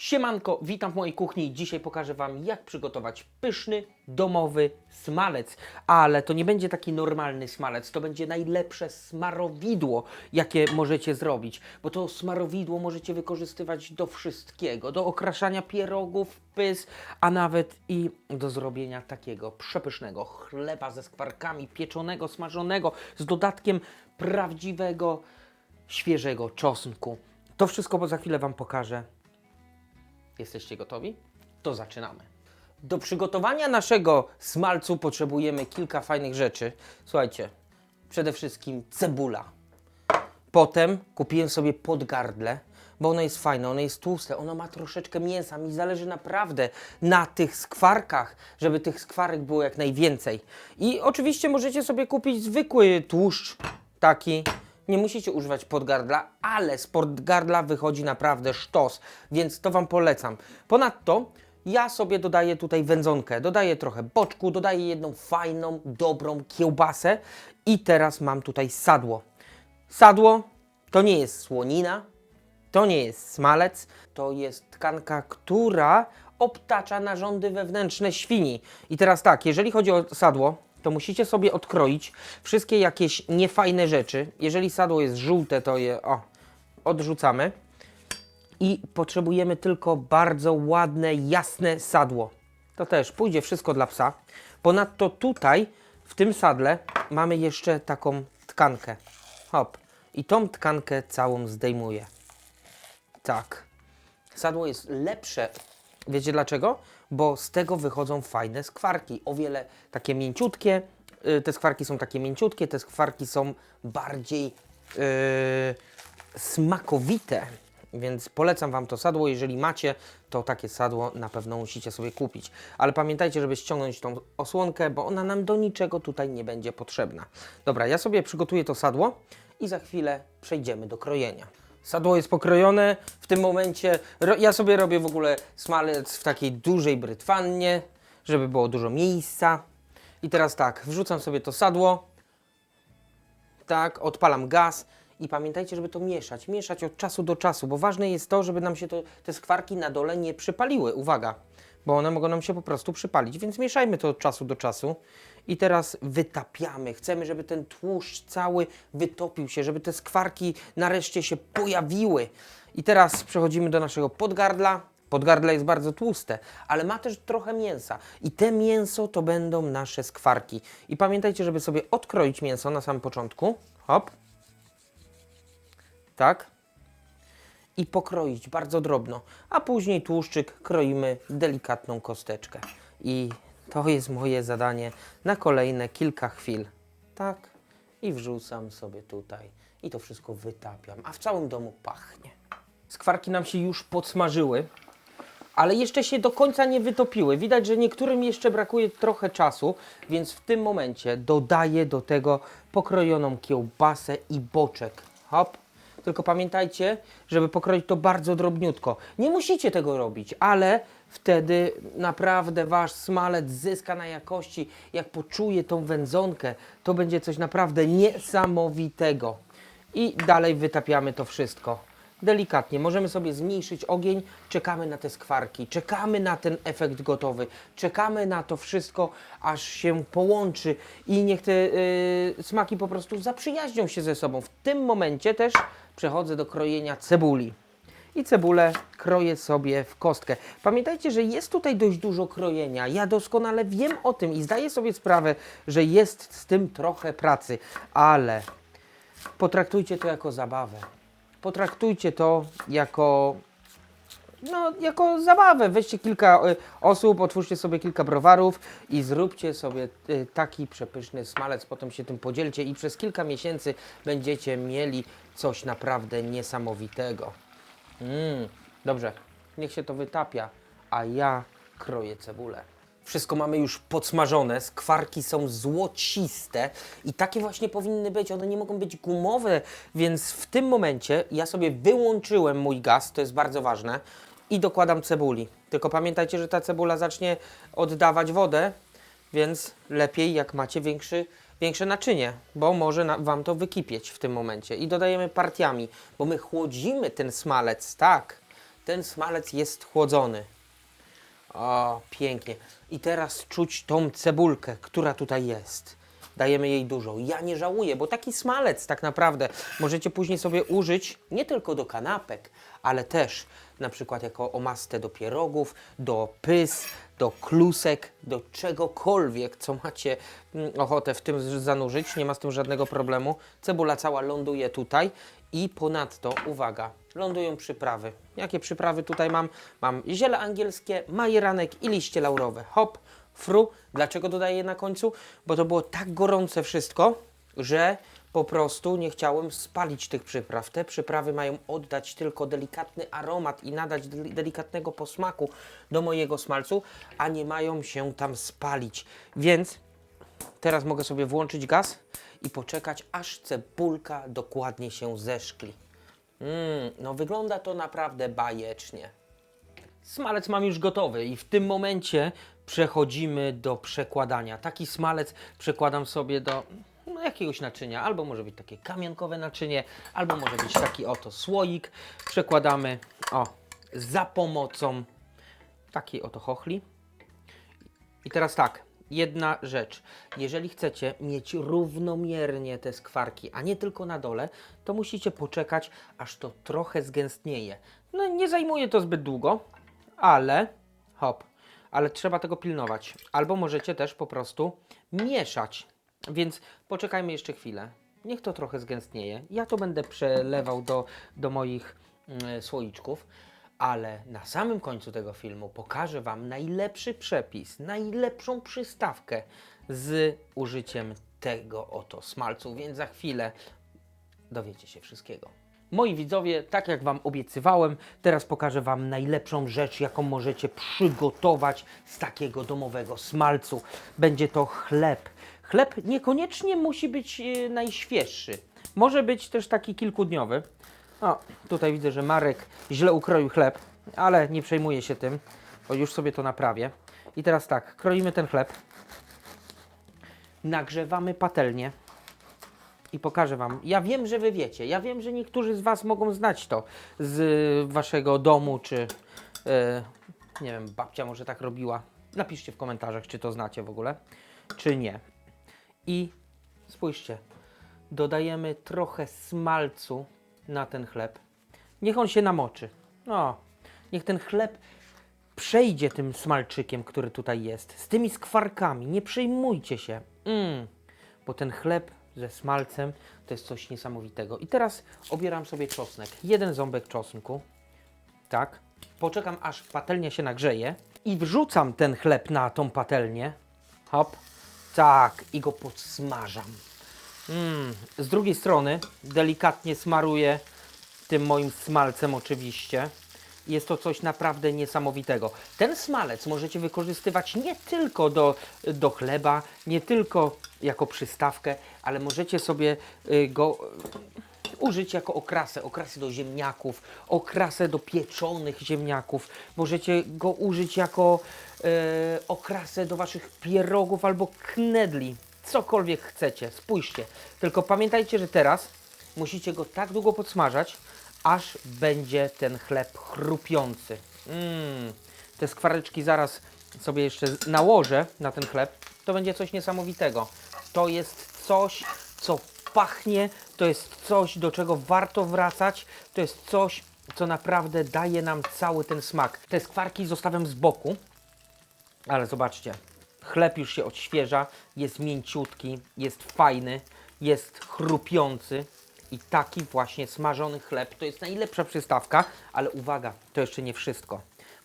Siemanko, witam w mojej kuchni. Dzisiaj pokażę Wam, jak przygotować pyszny, domowy smalec. Ale to nie będzie taki normalny smalec, to będzie najlepsze smarowidło, jakie możecie zrobić. Bo to smarowidło możecie wykorzystywać do wszystkiego. Do okraszania pierogów, pys, a nawet i do zrobienia takiego przepysznego chleba ze skwarkami, pieczonego, smażonego, z dodatkiem prawdziwego, świeżego czosnku. To wszystko, bo za chwilę Wam pokażę. Jesteście gotowi? To zaczynamy. Do przygotowania naszego smalcu potrzebujemy kilka fajnych rzeczy. Słuchajcie, przede wszystkim cebula. Potem kupiłem sobie podgardle, bo ono jest fajne, ono jest tłuste, ono ma troszeczkę mięsa. Mi zależy naprawdę na tych skwarkach, żeby tych skwarek było jak najwięcej. I oczywiście możecie sobie kupić zwykły tłuszcz, taki. Nie musicie używać podgardla, ale z podgardla wychodzi naprawdę sztos, więc to Wam polecam. Ponadto ja sobie dodaję tutaj wędzonkę, dodaję trochę boczku, dodaję jedną fajną, dobrą kiełbasę i teraz mam tutaj sadło. Sadło to nie jest słonina, to nie jest smalec, to jest tkanka, która obtacza narządy wewnętrzne świni. I teraz tak, jeżeli chodzi o sadło, to musicie sobie odkroić wszystkie jakieś niefajne rzeczy. Jeżeli sadło jest żółte, to je o, odrzucamy. I potrzebujemy tylko bardzo ładne, jasne sadło. To też pójdzie wszystko dla psa. Ponadto tutaj, w tym sadle, mamy jeszcze taką tkankę. Hop. I tą tkankę całą zdejmuję. Tak. Sadło jest lepsze. Wiecie dlaczego? Bo z tego wychodzą fajne skwarki. O wiele takie mięciutkie. Y, Te skwarki są takie mięciutkie, te skwarki są bardziej yy, smakowite. Więc polecam Wam to sadło. Jeżeli macie, to takie sadło na pewno musicie sobie kupić. Ale pamiętajcie, żeby ściągnąć tą osłonkę, bo ona nam do niczego tutaj nie będzie potrzebna. Dobra, ja sobie przygotuję to sadło i za chwilę przejdziemy do krojenia. Sadło jest pokrojone. W tym momencie ja sobie robię w ogóle smalec w takiej dużej brytwannie, żeby było dużo miejsca. I teraz tak, wrzucam sobie to sadło. Tak, odpalam gaz i pamiętajcie, żeby to mieszać. Mieszać od czasu do czasu, bo ważne jest to, żeby nam się to, te skwarki na dole nie przypaliły. Uwaga, bo one mogą nam się po prostu przypalić, więc mieszajmy to od czasu do czasu. I teraz wytapiamy. Chcemy, żeby ten tłuszcz cały wytopił się, żeby te skwarki nareszcie się pojawiły. I teraz przechodzimy do naszego podgardla. Podgardle jest bardzo tłuste, ale ma też trochę mięsa. I te mięso to będą nasze skwarki. I pamiętajcie, żeby sobie odkroić mięso na samym początku. Hop. Tak. I pokroić bardzo drobno. A później tłuszczyk kroimy delikatną kosteczkę. I to jest moje zadanie na kolejne kilka chwil. Tak. I wrzucam sobie tutaj. I to wszystko wytapiam. A w całym domu pachnie. Skwarki nam się już podsmażyły ale jeszcze się do końca nie wytopiły. Widać, że niektórym jeszcze brakuje trochę czasu, więc w tym momencie dodaję do tego pokrojoną kiełbasę i boczek. Hop. Tylko pamiętajcie, żeby pokroić to bardzo drobniutko. Nie musicie tego robić, ale wtedy naprawdę wasz smalec zyska na jakości. Jak poczuje tą wędzonkę, to będzie coś naprawdę niesamowitego. I dalej wytapiamy to wszystko delikatnie. Możemy sobie zmniejszyć ogień, czekamy na te skwarki, czekamy na ten efekt gotowy, czekamy na to wszystko, aż się połączy i niech te y, smaki po prostu zaprzyjaźnią się ze sobą. W tym momencie też przechodzę do krojenia cebuli. I cebulę kroję sobie w kostkę. Pamiętajcie, że jest tutaj dość dużo krojenia. Ja doskonale wiem o tym i zdaję sobie sprawę, że jest z tym trochę pracy, ale potraktujcie to jako zabawę. Potraktujcie to jako no, jako zabawę. Weźcie kilka y, osób, otwórzcie sobie kilka browarów i zróbcie sobie y, taki przepyszny smalec. Potem się tym podzielcie i przez kilka miesięcy będziecie mieli coś naprawdę niesamowitego. Mm, dobrze, niech się to wytapia, a ja kroję cebulę. Wszystko mamy już podsmażone, skwarki są złociste i takie właśnie powinny być. One nie mogą być gumowe, więc w tym momencie ja sobie wyłączyłem mój gaz, to jest bardzo ważne, i dokładam cebuli. Tylko pamiętajcie, że ta cebula zacznie oddawać wodę, więc lepiej jak macie większy, większe naczynie, bo może na, Wam to wykipieć w tym momencie. I dodajemy partiami, bo my chłodzimy ten smalec, tak. ten smalec jest chłodzony. O, pięknie. I teraz czuć tą cebulkę, która tutaj jest. Dajemy jej dużo. Ja nie żałuję, bo taki smalec tak naprawdę możecie później sobie użyć nie tylko do kanapek, ale też na przykład jako omastę do pierogów, do pys, do klusek, do czegokolwiek, co macie mm, ochotę w tym zanurzyć. Nie ma z tym żadnego problemu. Cebula cała ląduje tutaj i ponadto, uwaga, lądują przyprawy. Jakie przyprawy tutaj mam? Mam ziele angielskie, majeranek i liście laurowe. Hop, fru. Dlaczego dodaję na końcu? Bo to było tak gorące wszystko, że po prostu nie chciałem spalić tych przypraw. Te przyprawy mają oddać tylko delikatny aromat i nadać del- delikatnego posmaku do mojego smalcu, a nie mają się tam spalić. Więc teraz mogę sobie włączyć gaz i poczekać, aż cebulka dokładnie się zeszkli. Mm, no wygląda to naprawdę bajecznie. Smalec mam już gotowy i w tym momencie przechodzimy do przekładania. Taki smalec przekładam sobie do no, jakiegoś naczynia, albo może być takie kamionkowe naczynie, albo może być taki oto słoik. Przekładamy o za pomocą takiej oto chochli. I teraz tak, jedna rzecz. Jeżeli chcecie mieć równomiernie te skwarki, a nie tylko na dole, to musicie poczekać, aż to trochę zgęstnieje. No nie zajmuje to zbyt długo, ale hop, ale trzeba tego pilnować. Albo możecie też po prostu mieszać. Więc poczekajmy jeszcze chwilę. Niech to trochę zgęstnieje. Ja to będę przelewał do, do moich mm, słoiczków ale na samym końcu tego filmu pokażę Wam najlepszy przepis, najlepszą przystawkę z użyciem tego oto smalcu, więc za chwilę dowiecie się wszystkiego. Moi widzowie, tak jak Wam obiecywałem, teraz pokażę Wam najlepszą rzecz, jaką możecie przygotować z takiego domowego smalcu. Będzie to chleb. Chleb niekoniecznie musi być e, najświeższy. Może być też taki kilkudniowy. O, tutaj widzę, że Marek źle ukroił chleb, ale nie przejmuję się tym, bo już sobie to naprawię. I teraz tak, kroimy ten chleb. Nagrzewamy patelnię i pokażę Wam. Ja wiem, że Wy wiecie. Ja wiem, że niektórzy z Was mogą znać to z Waszego domu, czy e, nie wiem, babcia może tak robiła. Napiszcie w komentarzach, czy to znacie w ogóle, czy nie. I spójrzcie, dodajemy trochę smalcu na ten chleb. Niech on się namoczy. No, niech ten chleb przejdzie tym smalczykiem, który tutaj jest. Z tymi skwarkami. Nie przejmujcie się. Mm, bo ten chleb ze smalcem to jest coś niesamowitego. I teraz obieram sobie czosnek. Jeden ząbek czosnku. Tak. Poczekam aż patelnia się nagrzeje i wrzucam ten chleb na tą patelnię. Hop. Tak. I go podsmażam. Mm. Z drugiej strony delikatnie smaruję tym moim smalcem oczywiście. Jest to coś naprawdę niesamowitego. Ten smalec możecie wykorzystywać nie tylko do, do chleba, nie tylko jako przystawkę, ale możecie sobie y, go użyć jako okrasę, okrasę do ziemniaków, okrasę do pieczonych ziemniaków. Możecie go użyć jako e, okrasę do waszych pierogów albo knedli. Cokolwiek chcecie, spójrzcie. Tylko pamiętajcie, że teraz musicie go tak długo podsmażać, aż będzie ten chleb chrupiący. Mm. Te skwareczki zaraz sobie jeszcze nałożę na ten chleb. To będzie coś niesamowitego. To jest coś, co pachnie, to jest coś, do czego warto wracać, to jest coś, co naprawdę daje nam cały ten smak. Te skwarki zostawiam z boku, ale zobaczcie, chleb już się odświeża, jest mięciutki, jest fajny, jest chrupiący i taki właśnie smażony chleb. To jest najlepsza przystawka, ale uwaga, to jeszcze nie wszystko,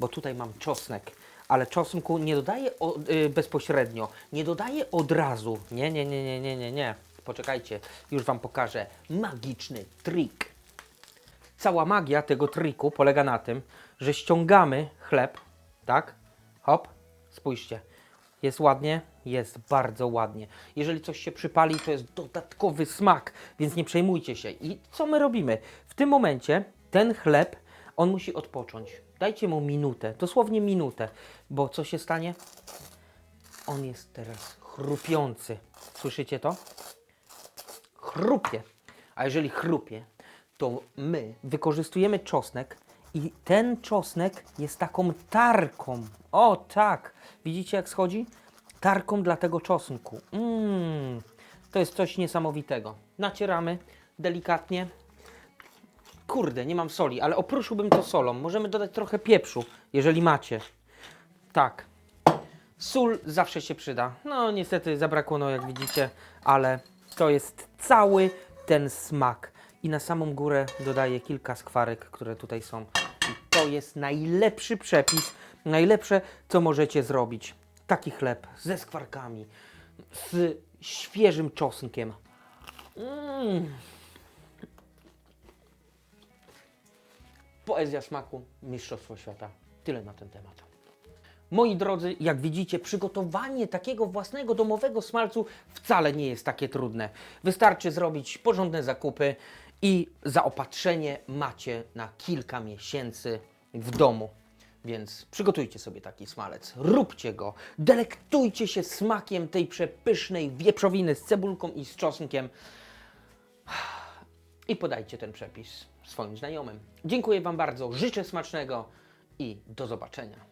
bo tutaj mam czosnek, ale czosnku nie dodaję y, bezpośrednio, nie dodaję od razu, nie, nie, nie, nie, nie, nie, nie, poczekajcie, już Wam pokażę magiczny trik. Cała magia tego triku polega na tym, że ściągamy chleb, tak? Hop, spójrzcie. Jest ładnie? Jest bardzo ładnie. Jeżeli coś się przypali, to jest dodatkowy smak, więc nie przejmujcie się. I co my robimy? W tym momencie ten chleb, on musi odpocząć. Dajcie mu minutę, dosłownie minutę, bo co się stanie? On jest teraz chrupiący. Słyszycie to? Chrupie. A jeżeli chrupie, to my wykorzystujemy czosnek I ten czosnek jest taką tarką. O tak, widzicie jak schodzi? Tarką dla tego czosnku. Mmm, to jest coś niesamowitego. Nacieramy delikatnie. Kurde, nie mam soli, ale opruszyłbym to solą. Możemy dodać trochę pieprzu, jeżeli macie. Tak. Sól zawsze się przyda. No niestety zabrakło, no jak widzicie, ale to jest cały ten smak. I na samą górę dodaję kilka skwarek, które tutaj są. I to jest najlepszy przepis, najlepsze, co możecie zrobić. Taki chleb ze skwarkami, z świeżym czosnkiem. Mm. Poezja smaku, mistrzostwo świata. Tyle na ten temat. Moi drodzy, jak widzicie, przygotowanie takiego własnego domowego smalcu wcale nie jest takie trudne. Wystarczy zrobić porządne zakupy i zaopatrzenie macie na kilka miesięcy w domu. Więc przygotujcie sobie taki smalec, róbcie go, delektujcie się smakiem tej przepysznej wieprzowiny z cebulką i z czosnkiem i podajcie ten przepis swoim znajomym. Dziękuję Wam bardzo, życzę smacznego i do zobaczenia.